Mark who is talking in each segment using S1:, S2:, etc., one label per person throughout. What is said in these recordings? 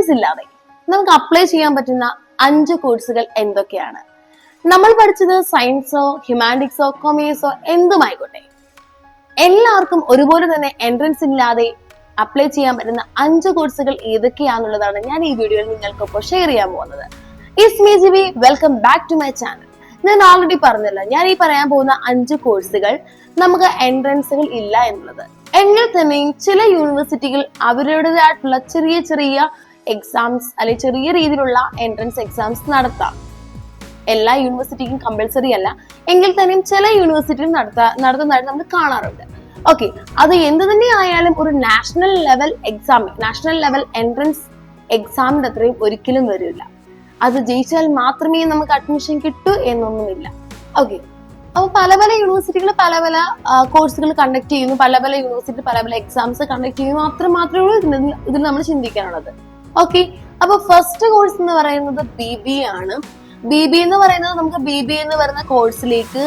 S1: Entrance ഇല്ലാതെ നമുക്ക് apply ചെയ്യാൻ പറ്റുന്ന അഞ്ച് കോഴ്സുകൾ എന്തൊക്കെയാണ്? നമ്മൾ പഠിച്ചത് സയൻസോ ഹ്യൂമാനിറ്റിക്സോ കൊമേഴ്സോ എന്തുമായിക്കോട്ടെ? എല്ലാവർക്കും ഒരുപോലെ തന്നെ എൻട്രൻസ് ഇല്ലാതെ അപ്ലൈ ചെയ്യാൻ പറ്റുന്ന അഞ്ച് കോഴ്സുകൾ ഏതൊക്കെയാണെന്നുള്ളതാണ് ഞാൻ ഈ വീഡിയോയിൽ നിങ്ങൾക്കൊപ്പം ഷെയർ ചെയ്യാൻ പോകുന്നത്. It's me welcome back to my channel ഞാൻ ഓൾറെഡി പറഞ്ഞല്ലോ ഞാൻ ഈ പറയാൻ പോകുന്ന അഞ്ച് കോഴ്സുകൾ നമുക്ക് എൻട്രൻസുകൾ ഇല്ല എന്നുള്ളത്. എങ്കിൽ തന്നെയും ചില യൂണിവേഴ്സിറ്റികൾ അവരുടേതായിട്ടുള്ള ചെറിയ ചെറിയ എക്സാംസ് അല്ലെങ്കിൽ ചെറിയ രീതിയിലുള്ള എൻട്രൻസ് എക്സാംസ് നടത്താം. എല്ലാ യൂണിവേഴ്സിറ്റിക്കും കമ്പൽസറി അല്ല. എങ്കിൽ തന്നെയും ചില യൂണിവേഴ്സിറ്റിയും നടത്താ നടത്തുന്നതായിട്ട് നമ്മൾ കാണാറുണ്ട്. ഓക്കെ അത് എന്ത് തന്നെ ആയാലും ഒരു national level exam national level entrance എക്സാമിന്റെ അത്രയും ഒരിക്കലും വരില്ല. അത് ജയിച്ചാൽ മാത്രമേ നമുക്ക് അഡ്മിഷൻ കിട്ടൂ എന്നൊന്നുമില്ല. ഓക്കെ അപ്പോൾ പല പല യൂണിവേഴ്സിറ്റികൾ പല പല കോഴ്സുകൾ കണ്ടക്ട് ചെയ്യുന്നു. പല പല യൂണിവേഴ്സിറ്റി പല പല എക്സാംസ് കണ്ടക്ട് ചെയ്യുന്നു. മാത്രം മാത്രമേ ഉള്ളൂ ഇതിൽ നമ്മൾ ചിന്തിക്കാനുള്ളത്. ഓക്കെ അപ്പൊ ഫസ്റ്റ് കോഴ്സ് എന്ന് പറയുന്നത് ബി ബി ആണ്. ബി ബി എന്ന് പറയുന്നത് നമുക്ക് ബി ബി എന്ന് പറയുന്ന കോഴ്സിലേക്ക്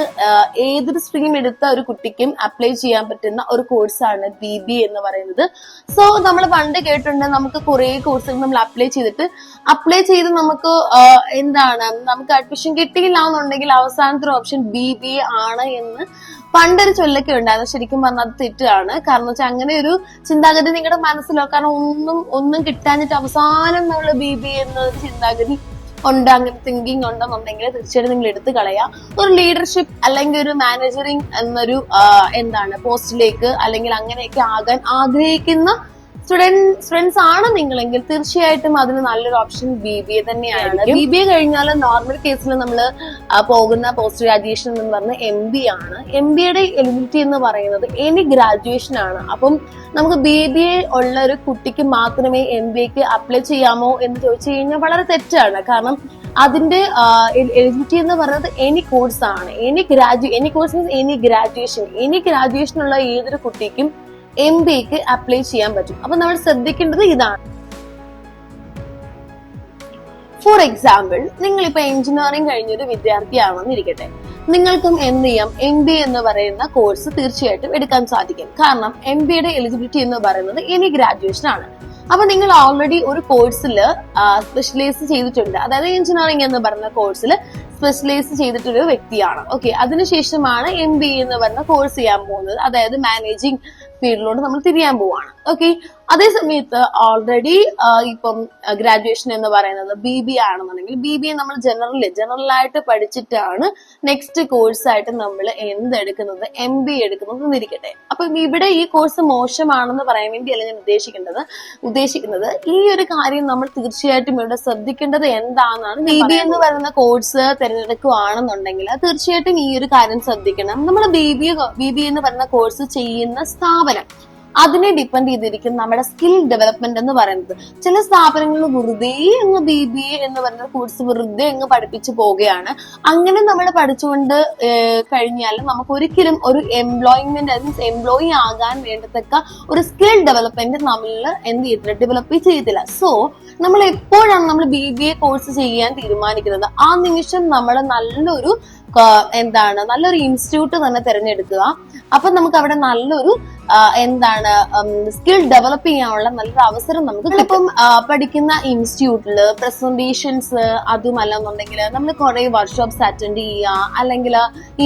S1: ഏതൊരു സ്ട്രീം എടുത്ത ഒരു കുട്ടിക്കും അപ്ലൈ ചെയ്യാൻ പറ്റുന്ന ഒരു കോഴ്സാണ് ബി ബി എന്ന് പറയുന്നത്. സോ നമ്മൾ പണ്ട് കേട്ടിട്ടുണ്ട് നമുക്ക് കുറെ കോഴ്സുകൾ നമ്മൾ അപ്ലൈ ചെയ്തിട്ട്. അപ്ലൈ ചെയ്ത് നമുക്ക് എന്താണ് നമുക്ക് അഡ്മിഷൻ കിട്ടിയില്ല എന്നുണ്ടെങ്കിൽ അവസാനത്തെ ഓപ്ഷൻ ബി ബി ആണ് എന്ന് പണ്ടൊരു ചൊല്ലൊക്കെ ഉണ്ടായിരുന്നു. ശരിക്കും പറഞ്ഞാൽ അത് തെറ്റാണ്. കാരണം വെച്ചാൽ അങ്ങനെ ഒരു ചിന്താഗതി നിങ്ങളുടെ മനസ്സിലോ കാരണം ഒന്നും ഒന്നും കിട്ടാഞ്ഞിട്ട് അവസാനം നമ്മൾ ബി ബി എന്നൊരു ചിന്താഗതി ഉണ്ട് അങ്ങനെ തിങ്കിങ് ഉണ്ടെന്നുണ്ടെങ്കിൽ തീർച്ചയായിട്ടും നിങ്ങൾ എടുത്തു കളയാം. ഒരു ലീഡർഷിപ്പ് അല്ലെങ്കിൽ ഒരു മാനേജറിങ് എന്നൊരു എന്താണ് പോസ്റ്റിലേക്ക് അല്ലെങ്കിൽ അങ്ങനെയൊക്കെ ആകാൻ ആഗ്രഹിക്കുന്ന സ്റ്റുഡൻസ് ആണ് നിങ്ങളെങ്കിൽ തീർച്ചയായിട്ടും അതിന് നല്ലൊരു ഓപ്ഷൻ ബി ബി എ തന്നെയാണ് ബി ബി എ കഴിഞ്ഞാൽ നോർമൽ കേസിൽ നമ്മൾ പോകുന്ന പോസ്റ്റ് ഗ്രാജുവേഷൻ എന്ന് പറഞ്ഞ എം ബി ആണ്. എം ബിയുടെ എലിജിബിലിറ്റി എന്ന് പറയുന്നത് എനി ഗ്രാജുവേഷൻ ആണ്. അപ്പം നമുക്ക് ബി ബി എ ഉള്ള ഒരു കുട്ടിക്ക് മാത്രമേ എം ബി എക്ക് അപ്ലൈ ചെയ്യാമോ എന്ന് ചോദിച്ചു കഴിഞ്ഞാൽ വളരെ തെറ്റാണ്. കാരണം അതിന്റെ എലിജിബിലിറ്റി എന്ന് പറയുന്നത് എനി കോഴ്സ് ആണ്. Any grad any course means any graduation any graduation ഉള്ള ഏതൊരു കുട്ടിക്കും എം ബിക്ക് അപ്ലൈ ചെയ്യാൻ പറ്റും. അപ്പൊ നമ്മൾ ശ്രദ്ധിക്കേണ്ടത് ഇതാണ്. ഫോർ എക്സാമ്പിൾ നിങ്ങൾ ഇപ്പൊ എഞ്ചിനീയറിംഗ് കഴിഞ്ഞൊരു വിദ്യാർത്ഥിയാണെന്നിരിക്കട്ടെ. നിങ്ങൾക്കും എന്ത് ചെയ്യാം? എം ബി എന്ന് പറയുന്ന കോഴ്സ് തീർച്ചയായിട്ടും എടുക്കാൻ സാധിക്കും. കാരണം എം ബിയുടെ എലിജിബിലിറ്റി എന്ന് പറയുന്നത് എനി ഗ്രാജുവേഷൻ ആണ്. അപ്പൊ നിങ്ങൾ ഓൾറെഡി ഒരു കോഴ്സിൽ സ്പെഷ്യലൈസ് ചെയ്തിട്ടുണ്ട്. അതായത് എഞ്ചിനീയറിംഗ് എന്ന് പറയുന്ന കോഴ്സിൽ സ്പെഷ്യലൈസ് ചെയ്തിട്ടൊരു വ്യക്തിയാണ്. ഓക്കെ അതിനുശേഷമാണ് എം ബി എന്ന് പറഞ്ഞ കോഴ്സ് ചെയ്യാൻ പോകുന്നത്. അതായത് മാനേജിങ് ഫീൽഡിലോട്ട് നമ്മൾ തിരിയാൻ പോവാണ്. ഓക്കെ അതേ സമയത്ത് ഓൾറെഡി ഇപ്പം ഗ്രാജുവേഷൻ എന്ന് പറയുന്നത് ബി ബി ആണെന്നുണ്ടെങ്കിൽ ബി ബി എ നമ്മൾ ജനറൽ ജനറൽ ആയിട്ട് പഠിച്ചിട്ടാണ് നെക്സ്റ്റ് കോഴ്സ് ആയിട്ട് നമ്മൾ എന്തെടുക്കുന്നത് എം ബി എടുക്കുന്നത് എന്നിരിക്കട്ടെ. അപ്പൊ ഇവിടെ ഈ കോഴ്സ് മോശമാണെന്ന് പറയാൻ വേണ്ടിയല്ല ഞാൻ ഉദ്ദേശിക്കേണ്ടത്. ഉദ്ദേശിക്കുന്നത് ഈ ഒരു കാര്യം നമ്മൾ തീർച്ചയായിട്ടും ഇവിടെ ശ്രദ്ധിക്കേണ്ടത് എന്താണെന്നാണ് ബി ബി എന്ന് പറയുന്ന കോഴ്സ് തിരഞ്ഞെടുക്കുകയാണെന്നുണ്ടെങ്കിൽ തീർച്ചയായിട്ടും ഈ ഒരു കാര്യം ശ്രദ്ധിക്കണം. നമ്മൾ ബി ബി ബി ബി എന്ന് പറയുന്ന കോഴ്സ് ചെയ്യുന്ന സ്ഥാപനം. അതിനെ ഡിപ്പെൻഡ് ചെയ്തിരിക്കും നമ്മുടെ സ്കിൽ ഡെവലപ്മെന്റ് എന്ന് പറയുന്നത്. ചില സ്ഥാപനങ്ങൾ വെറുതെ അങ്ങ് ബി ബി എ എന്ന് പറയുന്ന കോഴ്സ് വെറുതെ അങ്ങ് പഠിപ്പിച്ചു പോവുകയാണ്. അങ്ങനെ നമ്മൾ പഠിച്ചുകൊണ്ട് കഴിഞ്ഞാൽ നമുക്ക് ഒരിക്കലും ഒരു എംപ്ലോയ്മെന്റ് മീൻസ് എംപ്ലോയി ആകാൻ വേണ്ടത്തക്ക ഒരു സ്കിൽ ഡെവലപ്മെന്റ് നമ്മൾ എന്ത് ചെയ്തില്ല ഡെവലപ്പ് ചെയ്തില്ല സോ നമ്മൾ എപ്പോഴാണ് നമ്മൾ ബി ബി എ കോഴ്സ് ചെയ്യാൻ തീരുമാനിക്കുന്നത്? ആ നിമിഷം നമ്മൾ നല്ലൊരു എന്താണ് നല്ലൊരു ഇൻസ്റ്റിറ്റ്യൂട്ട് തന്നെ തിരഞ്ഞെടുക്കുക. അപ്പൊ നമുക്ക് അവിടെ നല്ലൊരു എന്താണ് സ്കിൽ ഡെവലപ്പ് ചെയ്യാനുള്ള നല്ലൊരു അവസരം നമുക്ക് ഇപ്പം പഠിക്കുന്ന ഇൻസ്റ്റിറ്റ്യൂട്ടിൽ പ്രസന്റേഷൻസ് അതുമല്ല എന്നുണ്ടെങ്കിൽ നമ്മൾ കുറെ വർക്ക്ഷോപ്സ് അറ്റൻഡ് ചെയ്യുക അല്ലെങ്കിൽ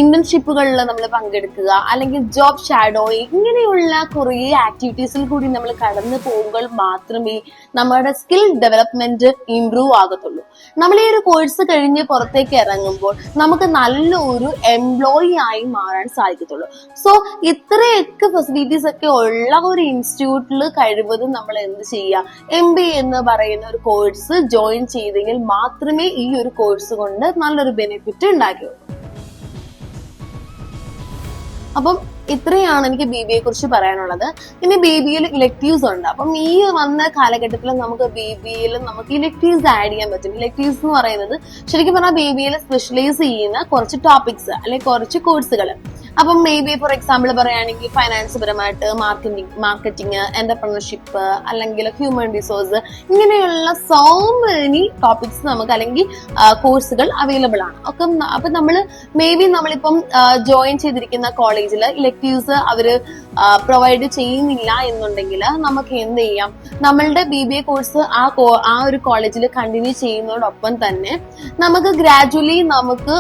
S1: ഇന്റേൺഷിപ്പുകളിൽ നമ്മൾ പങ്കെടുക്കുക അല്ലെങ്കിൽ ജോബ് ഷാഡോയിങ് ഇങ്ങനെയുള്ള കുറേ ആക്ടിവിറ്റീസിൽ കൂടി നമ്മൾ കടന്നു പോകുമ്പോൾ മാത്രമേ നമ്മുടെ സ്കിൽ ഡെവലപ്മെന്റ് ഇംപ്രൂവ് ആകത്തുള്ളൂ. നമ്മൾ ഈ ഒരു കോഴ്സ് കഴിഞ്ഞ് പുറത്തേക്ക് ഇറങ്ങുമ്പോൾ നമുക്ക് നല്ലൊരു എംപ്ലോയി ആയി മാറാൻ സാധിക്കത്തുള്ളൂ. സോ ഇത്രയൊക്കെ ഫെസിലിറ്റീസ് ഒക്കെ ഉള്ള ഒരു ഇൻസ്റ്റിറ്റ്യൂട്ടിൽ കഴിവതും നമ്മൾ എന്ത് ചെയ്യുക എം ബി എന്ന് പറയുന്ന ഒരു കോഴ്സ് ജോയിൻ ചെയ്തെങ്കിൽ മാത്രമേ ഈ ഒരു കോഴ്സ് കൊണ്ട് നല്ലൊരു ബെനിഫിറ്റ് ഉണ്ടാക്കിയുള്ളൂ അപ്പം ഇത്രയാണ് എനിക്ക് ബി ബി എ കുറിച്ച് പറയാനുള്ളത്. ഇനി ബി ബി എൽ ഇലക്ടീവ്സ് ഉണ്ട്. അപ്പം ഈ വന്ന കാലഘട്ടത്തിൽ നമുക്ക് ബി ബി എൽ നമുക്ക് ഇലക്ടീവ്സ് ആഡ് ചെയ്യാൻ പറ്റും. ഇലക്ടീവ്സ് എന്ന് പറയുന്നത് ശരിക്കും പറഞ്ഞാൽ ബി ബി എൽ സ്പെഷ്യലൈസ് ചെയ്യുന്ന കുറച്ച് ടോപ്പിക്സ് അല്ലെങ്കിൽ കുറച്ച് കോഴ്സുകൾ അപ്പം മേ ബി ഫോർ എക്സാമ്പിൾ പറയുകയാണെങ്കിൽ ഫൈനാൻസ് പരമായിട്ട് മാർക്കറ്റിംഗ് മാർക്കറ്റിംഗ് എന്റർപ്രണർഷിപ്പ് അല്ലെങ്കിൽ ഹ്യൂമൻ റിസോഴ്സ് ഇങ്ങനെയുള്ള സോ മെനി ടോപ്പിക്സ് നമുക്ക് അല്ലെങ്കിൽ കോഴ്സുകൾ അവൈലബിൾ ആണ്. ഒക്കെ അപ്പൊ നമ്മൾ മേ ബി നമ്മളിപ്പം ജോയിൻ ചെയ്തിരിക്കുന്ന കോളേജിൽ ഇലക്ടീവ്സ് അവർ പ്രൊവൈഡ് ചെയ്യുന്നില്ല എന്നുണ്ടെങ്കിൽ നമുക്ക് എന്ത് ചെയ്യാം? നമ്മളുടെ ബി ബി എ കോഴ്സ് ആ ആ ഒരു കോളേജിൽ കണ്ടിന്യൂ ചെയ്യുന്നതോടൊപ്പം തന്നെ നമുക്ക് ഗ്രാജുവലി നമുക്ക്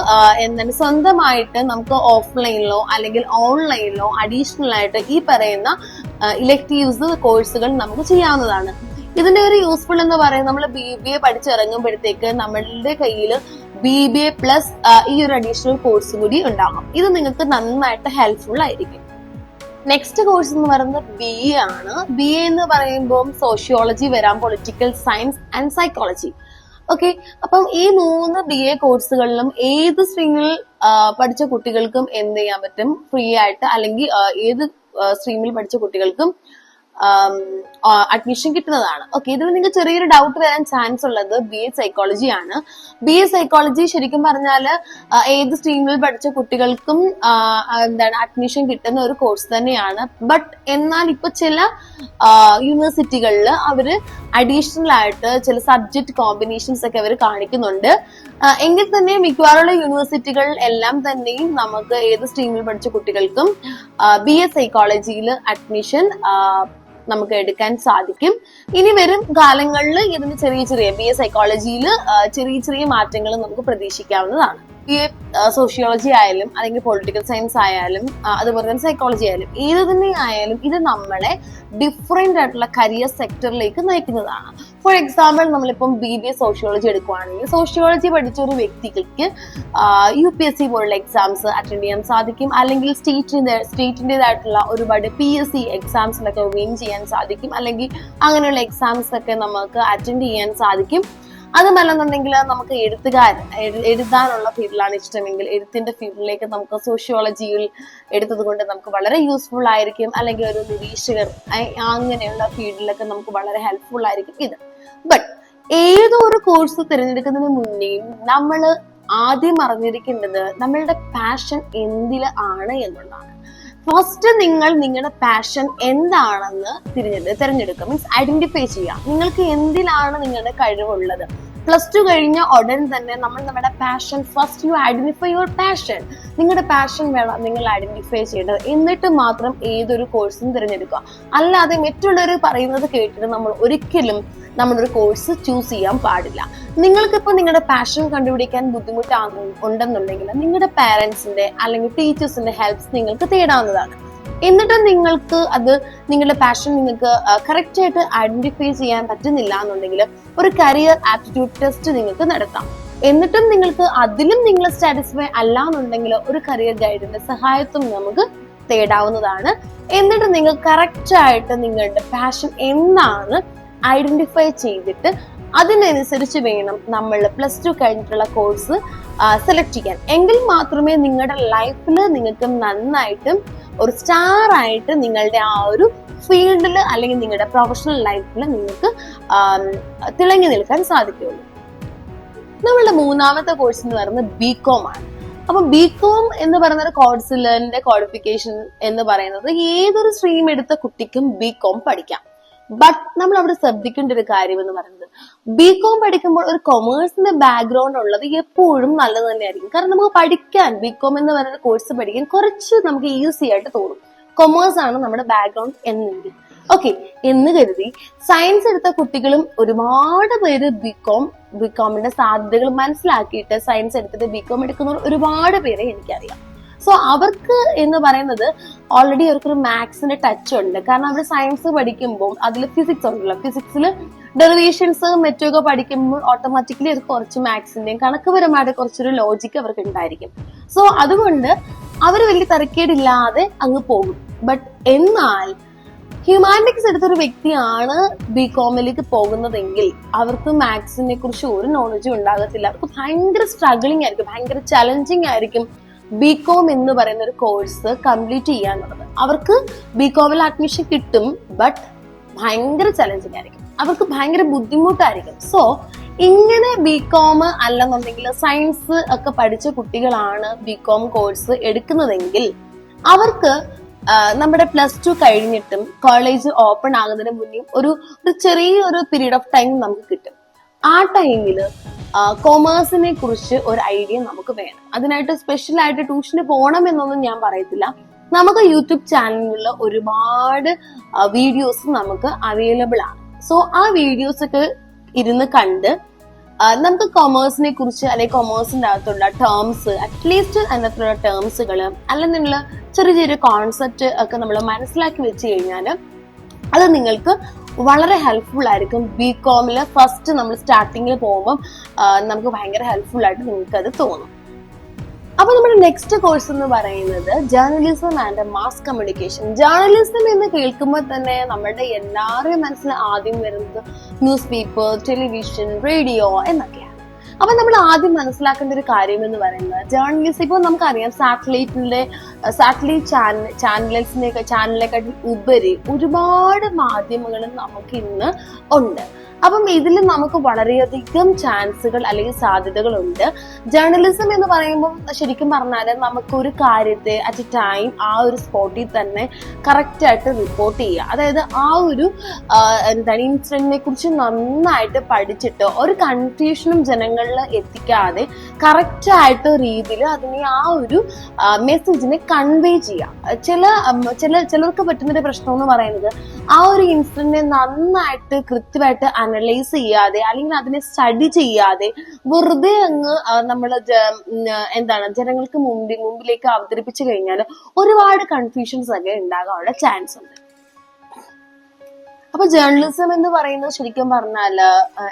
S1: എന്താണ് സ്വന്തമായിട്ട് നമുക്ക് ഓഫ്ലൈനിലോ അല്ലെങ്കിൽ ഓൺലൈനിലോ അഡീഷണൽ ആയിട്ട് ഈ പറയുന്ന ഇലക്ടീവ്സ് കോഴ്സുകൾ നമുക്ക് ചെയ്യാവുന്നതാണ്. ഇതിന്റെ ഒരു യൂസ്ഫുൾ എന്ന് പറയുന്നത് നമ്മൾ ബി ബി എ പഠിച്ചിറങ്ങുമ്പോഴത്തേക്ക് നമ്മളുടെ കയ്യിൽ ബി ബി എ പ്ലസ് ഈ ഒരു അഡീഷണൽ കോഴ്സ് കൂടി ഉണ്ടാകും ഇത് നിങ്ങൾക്ക് നന്നായിട്ട് ഹെൽപ്ഫുൾ ആയിരിക്കും. നെക്സ്റ്റ് കോഴ്സ് എന്ന് പറയുന്നത് ബി എ ആണ്. ബി എ എന്ന് പറയുമ്പോൾ സോഷ്യോളജി വരാം political science and psychology okay അപ്പം ഈ മൂന്ന് ബി എ കോഴ്സുകളിലും ഏത് സ്ട്രീമിൽ പഠിച്ച കുട്ടികൾക്കും എന്ത് ചെയ്യാൻ പറ്റും? ഫ്രീ ആയിട്ട് അല്ലെങ്കിൽ ഏത് സ്ട്രീമിൽ പഠിച്ച കുട്ടികൾക്കും അഡ്മിഷൻ കിട്ടുന്നതാണ്. ഓക്കെ ഇതിൽ നിങ്ങൾക്ക് ചെറിയൊരു ഡൗട്ട് വരാൻ ചാൻസ് ഉള്ളത് ബി എ സൈക്കോളജി ആണ്. ബി എ സൈക്കോളജി ശരിക്കും പറഞ്ഞാൽ ഏത് സ്ട്രീമിൽ പഠിച്ച കുട്ടികൾക്കും എന്താണ് അഡ്മിഷൻ കിട്ടുന്ന ഒരു കോഴ്സ് തന്നെയാണ്. ബട്ട് എന്നാൽ ഇപ്പൊ ചില യൂണിവേഴ്സിറ്റികളിൽ അവർ അഡീഷണൽ ആയിട്ട് ചില സബ്ജക്ട് കോമ്പിനേഷൻസ് ഒക്കെ അവർ കാണിക്കുന്നുണ്ട്. എങ്കിൽ തന്നെ മിക്കവാറുള്ള യൂണിവേഴ്സിറ്റികൾ എല്ലാം തന്നെയും നമുക്ക് ഏത് സ്ട്രീമിൽ പഠിച്ച കുട്ടികൾക്കും ബി എ സൈക്കോളജിയിൽ അഡ്മിഷൻ നമുക്ക് എടുക്കാൻ സാധിക്കും. ഇനി വരും കാലങ്ങളിൽ ഇതിന് ചെറിയ ചെറിയ ബി എ സൈക്കോളജിയിൽ ചെറിയ ചെറിയ മാറ്റങ്ങൾ നമുക്ക് പ്രതീക്ഷിക്കാവുന്നതാണ്. ഈ സോഷ്യോളജി ആയാലും അല്ലെങ്കിൽ പൊളിറ്റിക്കൽ സയൻസ് ആയാലും അതുപോലെ തന്നെ സൈക്കോളജി ആയാലും ഏത് തന്നെ ആയാലും ഇത് നമ്മളെ ഡിഫറെന്റ് ആയിട്ടുള്ള കരിയർ സെക്ടറിലേക്ക് നയിക്കുന്നതാണ്. ഫോർ എക്സാമ്പിൾ നമ്മളിപ്പം ബി ബി എ സോഷ്യോളജി എടുക്കുവാണെങ്കിൽ സോഷ്യോളജി പഠിച്ച ഒരു വ്യക്തിക്ക് യു പി എസ് സി പോലുള്ള എക്സാംസ് അറ്റൻഡ് ചെയ്യാൻ സാധിക്കും. അല്ലെങ്കിൽ സ്റ്റേറ്റിന്റെ സ്റ്റേറ്റിന്റെതായിട്ടുള്ള ഒരുപാട് പി എസ് സി എക്സാംസിനൊക്കെ വിൻ ചെയ്യാൻ സാധിക്കും. അല്ലെങ്കിൽ അങ്ങനെയുള്ള എക്സാംസ് ഒക്കെ നമുക്ക് അറ്റൻഡ് ചെയ്യാൻ സാധിക്കും. അതുമല്ലെന്നുണ്ടെങ്കിൽ നമുക്ക് എഴുത്തുകാരൻ എഴു- എഴുതാനുള്ള ഫീൽഡിലാണ് ഇഷ്ടമെങ്കിൽ എഴുത്തിന്റെ ഫീൽഡിലേക്ക് നമുക്ക് സോഷ്യോളജിയിൽ എടുത്തത് കൊണ്ട് നമുക്ക് വളരെ യൂസ്ഫുൾ ആയിരിക്കും. അല്ലെങ്കിൽ ഒരു നിരീക്ഷകർ അങ്ങനെയുള്ള ഫീൽഡിലൊക്കെ നമുക്ക് വളരെ ഹെൽപ്ഫുൾ ആയിരിക്കും. ഇത് ബട്ട് ഏതോ ഒരു കോഴ്സ് തിരഞ്ഞെടുക്കുന്നതിന് മുന്നേ നമ്മൾ ആദ്യം അറിഞ്ഞിരിക്കേണ്ടത് നമ്മളുടെ പാഷൻ എന്തിൽ ആണ് എന്നുള്ളതാണ്. ഫസ്റ്റ് നിങ്ങൾ നിങ്ങളുടെ പാഷൻ എന്താണെന്ന് തിരഞ്ഞെടു തിരഞ്ഞെടുക്കുക. മീൻസ് ഐഡന്റിഫൈ ചെയ്യുക. നിങ്ങൾക്ക് എന്തിലാണ് നിങ്ങളുടെ കഴിവുള്ളത്? പ്ലസ് ടു കഴിഞ്ഞ ഉടൻ തന്നെ നമ്മൾ നമ്മുടെ passion first you identify your passion നിങ്ങളുടെ പാഷൻ വേണം നിങ്ങൾ ഐഡന്റിഫൈ ചെയ്യേണ്ടത്. എന്നിട്ട് മാത്രം ഏതൊരു കോഴ്സും തിരഞ്ഞെടുക്കുക. അല്ലാതെ മറ്റുള്ളവർ പറയുന്നത് കേട്ടിട്ട് നമ്മൾ ഒരിക്കലും നമ്മളൊരു കോഴ്സ് ചൂസ് ചെയ്യാൻ പാടില്ല. നിങ്ങൾക്കിപ്പോൾ നിങ്ങളുടെ പാഷൻ കണ്ടുപിടിക്കാൻ ബുദ്ധിമുട്ടാകും ഉണ്ടെന്നുണ്ടെങ്കിൽ നിങ്ങളുടെ പാരൻസിന്റെ അല്ലെങ്കിൽ ടീച്ചേഴ്സിന്റെ ഹെൽപ്സ് നിങ്ങൾക്ക് തേടാവുന്നതാണ്. എന്നിട്ട് നിങ്ങൾക്ക് അത് നിങ്ങളുടെ പാഷൻ നിങ്ങൾക്ക് കറക്റ്റ് ആയിട്ട് ഐഡന്റിഫൈ ചെയ്യാൻ പറ്റുന്നില്ല എന്നുണ്ടെങ്കിൽ ഒരു കരിയർ ആപ്റ്റിറ്റ്യൂഡ് ടെസ്റ്റ് നിങ്ങൾക്ക് നടത്താം. എന്നിട്ടും നിങ്ങൾക്ക് അതിലും നിങ്ങൾ സാറ്റിസ്ഫൈ അല്ല എന്നുണ്ടെങ്കിൽ ഒരു കരിയർ ഗൈഡിന്റെ സഹായത്വം നമുക്ക് തേടാവുന്നതാണ്. എന്നിട്ട് നിങ്ങൾ കറക്റ്റ് ആയിട്ട് നിങ്ങളുടെ പാഷൻ എന്താണ് ഐഡന്റിഫൈ ചെയ്തിട്ട് അതിനനുസരിച്ച് വേണം നമ്മൾ പ്ലസ് ടു കഴിഞ്ഞിട്ടുള്ള കോഴ്സ് സെലക്ട് ചെയ്യാൻ. എങ്കിൽ മാത്രമേ നിങ്ങളുടെ ലൈഫിൽ നിങ്ങൾക്ക് നന്നായിട്ടും ഒരു സ്റ്റാർ ആയിട്ട് നിങ്ങളുടെ ആ ഒരു ഫീൽഡിൽ അല്ലെങ്കിൽ നിങ്ങളുടെ പ്രൊഫഷണൽ ലൈഫിൽ നിങ്ങൾക്ക് തിളങ്ങി നിൽക്കാൻ സാധിക്കുകയുള്ളൂ നമ്മളുടെ മൂന്നാമത്തെ കോഴ്സ് എന്ന് പറയുന്നത് ബി കോം ആണ്. അപ്പൊ ബി കോം എന്ന് പറയുന്ന ഒരു കോഴ്സിലെ ക്വാളിഫിക്കേഷൻ എന്ന് പറയുന്നത് ഏതൊരു സ്ട്രീം എടുത്ത കുട്ടിക്കും ബി കോം പഠിക്കാം. ബട്ട് നമ്മൾ അവിടെ ശ്രദ്ധിക്കേണ്ട ഒരു കാര്യം എന്ന് പറയുന്നത് ബി കോം പഠിക്കുമ്പോൾ ഒരു കൊമേഴ്സിന്റെ ബാക്ക്ഗ്രൗണ്ട് ഉള്ളത് എപ്പോഴും നല്ലത് തന്നെയായിരിക്കും. കാരണം നമുക്ക് പഠിക്കാൻ ബികോം എന്ന് പറയുന്ന കോഴ്സ് പഠിക്കാൻ കുറച്ച് നമുക്ക് ഈസി ആയിട്ട് തോന്നും. കൊമേഴ്സ് ആണ് നമ്മുടെ ബാക്ക്ഗ്രൗണ്ട് എന്നെങ്കിൽ. ഓക്കെ എന്ന് കരുതി സയൻസ് എടുത്ത കുട്ടികളും ഒരുപാട് പേര് ബികോം ബികോമിന്റെ സാധ്യതകൾ മനസ്സിലാക്കിയിട്ട് സയൻസ് എടുത്തിട്ട് ബികോം എടുക്കുന്നവർ ഒരുപാട് പേരെ എനിക്കറിയാം. സോ അവർക്ക് എന്ന് പറയുന്നത് ഓൾറെഡി അവർക്കൊരു മാത്സിന്റെ ടച്ച് ഉണ്ട്. കാരണം അവർ സയൻസ് പഠിക്കുമ്പോൾ അതിൽ ഫിസിക്സ് ഉണ്ടല്ലോ. ഫിസിക്സിൽ ഡെറിവേഷൻസ് മറ്റൊക്കെ പഠിക്കുമ്പോൾ ഓട്ടോമാറ്റിക്കലി അവർക്ക് കുറച്ച് മാത്സിന്റെയും കണക്കുപരമായിട്ട് കുറച്ചൊരു ലോജിക്ക് അവർക്ക് ഉണ്ടായിരിക്കും. സോ അതുകൊണ്ട് അവർ വലിയ തരക്കേടില്ലാതെ അങ്ങ് പോകും. ബട്ട് എന്നാൽ ഹ്യൂമാനിറ്റീസ് എടുത്തൊരു വ്യക്തിയാണ് ബി കോമിലേക്ക് പോകുന്നതെങ്കിൽ അവർക്ക് മാത്സിനെ കുറിച്ച് ഒരു നോളജും ഉണ്ടാകത്തില്ല. അവർക്ക് ഭയങ്കര സ്ട്രഗിളിംഗ് ആയിരിക്കും. ഭയങ്കര ചലഞ്ചിങ് ആയിരിക്കും. ബി കോം എന്ന് പറയുന്ന ഒരു കോഴ്സ് കംപ്ലീറ്റ് ചെയ്യാന്നുള്ളത് അവർക്ക് ബി കോമിൽ അഡ്മിഷൻ കിട്ടും ബട്ട് ഭയങ്കര ചലഞ്ചിങ് ആയിരിക്കും. അവർക്ക് ഭയങ്കര ബുദ്ധിമുട്ടായിരിക്കും. സോ ഇങ്ങനെ ബി കോം അല്ലെന്നുണ്ടെങ്കിൽ സയൻസ് ഒക്കെ പഠിച്ച കുട്ടികളാണ് ബി കോം കോഴ്സ് എടുക്കുന്നതെങ്കിൽ അവർക്ക് നമ്മുടെ പ്ലസ് ടു കഴിഞ്ഞിട്ടും കോളേജ് ഓപ്പൺ ആകുന്നതിന് മുന്നേ ഒരു ഒരു ചെറിയൊരു പീരീഡ് ഓഫ് ടൈം നമുക്ക് കിട്ടും. ആ ടൈമിൽ കൊമേഴ്സിനെ കുറിച്ച് ഒരു ഐഡിയ നമുക്ക് വേണം. അതിനായിട്ട് സ്പെഷ്യൽ ആയിട്ട് ട്യൂഷന് പോകണം എന്നൊന്നും ഞാൻ പറയത്തില്ല. നമുക്ക് യൂട്യൂബ് ചാനലിലുള്ള ഒരുപാട് വീഡിയോസ് നമുക്ക് അവൈലബിൾ ആണ്. സോ ആ വീഡിയോസ് ഒക്കെ ഇരുന്ന് കണ്ട് നമുക്ക് കൊമേഴ്സിനെ കുറിച്ച് അല്ലെങ്കിൽ കൊമേഴ്സിന്റെ അകത്തുള്ള ടേംസ് അറ്റ്ലീസ്റ്റ് അതിനകത്തുള്ള ടേംസുകൾ അല്ലെന്നുള്ള ചെറിയ ചെറിയ കോൺസെപ്റ്റ് ഒക്കെ നമ്മൾ മനസ്സിലാക്കി വെച്ച് കഴിഞ്ഞാൽ അത് നിങ്ങൾക്ക് വളരെ ഹെൽപ്ഫുൾ ആയിരിക്കും ബി കോമിൽ ഫസ്റ്റ് നമ്മൾ സ്റ്റാർട്ടിങ്ങിൽ പോകുമ്പോൾ നമുക്ക് ഭയങ്കര ഹെൽപ്ഫുൾ ആയിട്ട് നിങ്ങൾക്ക് അത് തോന്നും. അപ്പൊ നമ്മുടെ നെക്സ്റ്റ് കോഴ്സ് എന്ന് പറയുന്നത് journalism and mass communication journalism എന്ന് കേൾക്കുമ്പോൾ തന്നെ നമ്മുടെ എല്ലാവരുടെയും മനസ്സിൽ ആദ്യം വരുന്നത് ന്യൂസ് പേപ്പർ ടെലിവിഷൻ റേഡിയോ എന്നൊക്കെയാണ്. അപ്പൊ നമ്മൾ ആദ്യം മനസ്സിലാക്കേണ്ട ഒരു കാര്യം എന്ന് പറയുന്നത് ജേർണലിസം ഇപ്പോൾ നമുക്കറിയാം സാറ്റലൈറ്റിന്റെ സാറ്റലൈറ്റ് ചാനൽ ചാനൽസിനെ ചാനലിനെക്കാട്ടിൽ ഉപരി ഒരുപാട് മാധ്യമങ്ങൾ നമുക്ക് ഇന്ന് ഉണ്ട്. അപ്പം ഇതിൽ നമുക്ക് വളരെയധികം ചാൻസുകൾ അല്ലെങ്കിൽ സാധ്യതകളുണ്ട്. ജേർണലിസം എന്ന് പറയുമ്പോൾ ശരിക്കും പറഞ്ഞാൽ നമുക്കൊരു കാര്യത്തെ അറ്റ് എ ടൈം ആ ഒരു സ്പോട്ടിൽ തന്നെ കറക്റ്റായിട്ട് റിപ്പോർട്ട് ചെയ്യുക. അതായത് ആ ഒരു എന്താണ് ഇൻസിഡന്റിനെ കുറിച്ച് നന്നായിട്ട് പഠിച്ചിട്ട് ഒരു കൺഫ്യൂഷനും ജനങ്ങളിൽ എത്തിക്കാതെ കറക്റ്റായിട്ട് രീതിയിൽ അതിനെ ആ ഒരു മെസ്സേജിനെ കൺവേ ചെയ്യാം. ചില ചില ചിലർക്ക് പറ്റുന്നൊരു പ്രശ്നം എന്ന് പറയുന്നത് ആ ഒരു ഇൻസിഡന്റിനെ നന്നായിട്ട് കൃത്യമായിട്ട് അനലൈസ് ചെയ്യാതെ അല്ലെങ്കിൽ അതിനെ സ്റ്റഡി ചെയ്യാതെ വെറുതെ അങ്ങ് നമ്മൾ എന്താണ് ജനങ്ങൾക്ക് മുമ്പിൽ മുമ്പിലേക്ക് അവതരിപ്പിച്ചു കഴിഞ്ഞാൽ ഒരുപാട് കൺഫ്യൂഷൻസ് ഒക്കെ ഉണ്ടാകാനുള്ള ചാൻസ് ഉണ്ട്. അപ്പൊ ജേർണലിസം എന്ന് പറയുന്നത് ശരിക്കും പറഞ്ഞാൽ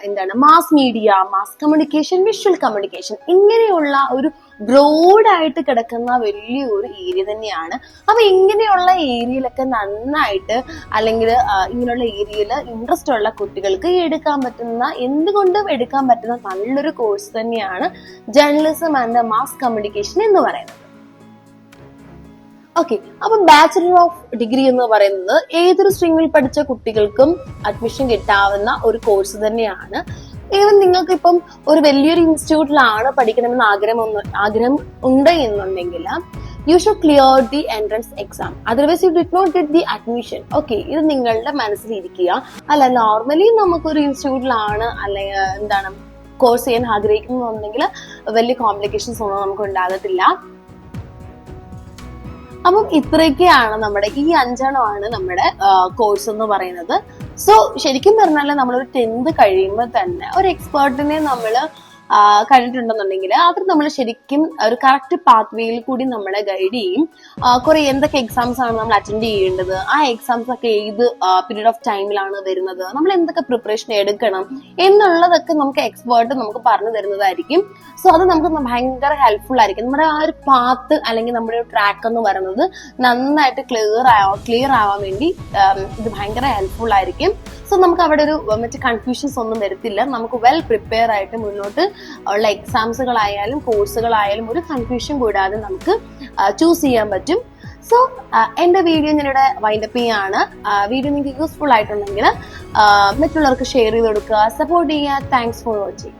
S1: എന്താണ് mass media mass communication visual communication ഇങ്ങനെയുള്ള ഒരു ബ്രോഡായിട്ട് കിടക്കുന്ന വലിയൊരു ഏരിയ തന്നെയാണ്. അപ്പൊ ഇങ്ങനെയുള്ള ഏരിയയിലൊക്കെ നന്നായിട്ട് അല്ലെങ്കിൽ ഇങ്ങനെയുള്ള ഏരിയയിൽ ഇൻട്രസ്റ്റ് ഉള്ള കുട്ടികൾക്ക് എടുക്കാൻ പറ്റുന്ന എന്തുകൊണ്ടും എടുക്കാൻ പറ്റുന്ന നല്ലൊരു കോഴ്സ് തന്നെയാണ് ജേർണലിസം ആൻഡ് മാസ് കമ്മ്യൂണിക്കേഷൻ എന്ന് പറയുന്നത്. ഓക്കെ അപ്പൊ ബാച്ചിലർ ഓഫ് ഡിഗ്രി എന്ന് പറയുന്നത് ഏതൊരു സ്ട്രീമിൽ പഠിച്ച കുട്ടികൾക്കും അഡ്മിഷൻ കിട്ടാവുന്ന ഒരു കോഴ്സ് തന്നെയാണ്. ഈവൻ നിങ്ങൾക്ക് ഇപ്പം ഒരു വലിയൊരു ഇൻസ്റ്റിറ്റ്യൂട്ടിലാണ് പഠിക്കണമെന്ന് ആഗ്രഹം ആഗ്രഹം ഉണ്ട് എന്നുണ്ടെങ്കിൽ you should clear the entrance exam otherwise you did not get the admission okay ഇത് നിങ്ങളുടെ മനസ്സിൽ ഇരിക്കുക അല്ല നോർമലി നമുക്കൊരു ഇൻസ്റ്റിറ്റ്യൂട്ടിലാണ് അല്ലെങ്കിൽ എന്താണ് കോഴ്സ് ചെയ്യാൻ ആഗ്രഹിക്കുന്നുണ്ടെങ്കിൽ വലിയ കോംപ്ലിക്കേഷൻസ് ഒന്നും നമുക്ക് ഉണ്ടാകത്തില്ല. അപ്പം ഇത്രയൊക്കെയാണ് നമ്മുടെ ഈ അഞ്ചെണ്ണമാണ് നമ്മുടെ കോഴ്സ് എന്ന് പറയുന്നത്. സോ ശരിക്കും പറഞ്ഞാൽ നമ്മളൊരു ടെൻത്ത് കഴിയുമ്പോൾ തന്നെ ഒരു എക്സ്പേർട്ടിനെ നമ്മൾ കണ്ടിട്ടുണ്ടെന്നുണ്ടെങ്കിൽ അവർ നമ്മൾ ശരിക്കും ഒരു കറക്റ്റ് പാത്ത് വേയിൽ കൂടി നമ്മളെ ഗൈഡ് ചെയ്യും. കുറെ എന്തൊക്കെ എക്സാംസ് ആണ് നമ്മൾ അറ്റൻഡ് ചെയ്യേണ്ടത്? ആ എക്സാംസ് ഒക്കെ ഏത് പീരീഡ് ഓഫ് ടൈമിലാണ് വരുന്നത്? നമ്മൾ എന്തൊക്കെ പ്രിപ്പറേഷൻ എടുക്കണം? എന്നുള്ളതൊക്കെ നമുക്ക് എക്സ്പേർട്ട് നമുക്ക് പറഞ്ഞു തരുന്നതായിരിക്കും. സോ അത് നമുക്ക് ഭയങ്കര ഹെൽപ്ഫുൾ ആയിരിക്കും. നമ്മുടെ ആ ഒരു പാത്ത് അല്ലെങ്കിൽ നമ്മുടെ ഒരു ട്രാക്ക് എന്ന് പറയുന്നത് നന്നായിട്ട് ക്ലിയർ ആവാൻ ക്ലിയർ ആവാൻ വേണ്ടി ഇത് ഭയങ്കര ഹെൽപ്ഫുൾ ആയിരിക്കും. സോ നമുക്ക് അവിടെ ഒരു മറ്റു കൺഫ്യൂഷൻസ് ഒന്നും വരത്തില്ല. നമുക്ക് വെൽ പ്രിപ്പയർ ആയിട്ട് മുന്നോട്ട് ഉള്ള എക്സാംസുകളായാലും കോഴ്സുകളായാലും ഒരു കൺഫ്യൂഷൻ കൂടാതെ നമുക്ക് ചൂസ് ചെയ്യാൻ പറ്റും. സോ എന്റെ വീഡിയോ ഞാനിവിടെ വൈൻഡപ്പ് ചെയ്യാണ്. വീഡിയോ നിങ്ങൾക്ക് യൂസ്ഫുൾ ആയിട്ടുണ്ടെങ്കിൽ മറ്റുള്ളവർക്ക് ഷെയർ ചെയ്ത് കൊടുക്കുക. സപ്പോർട്ട് ചെയ്യുക. Thanks for watching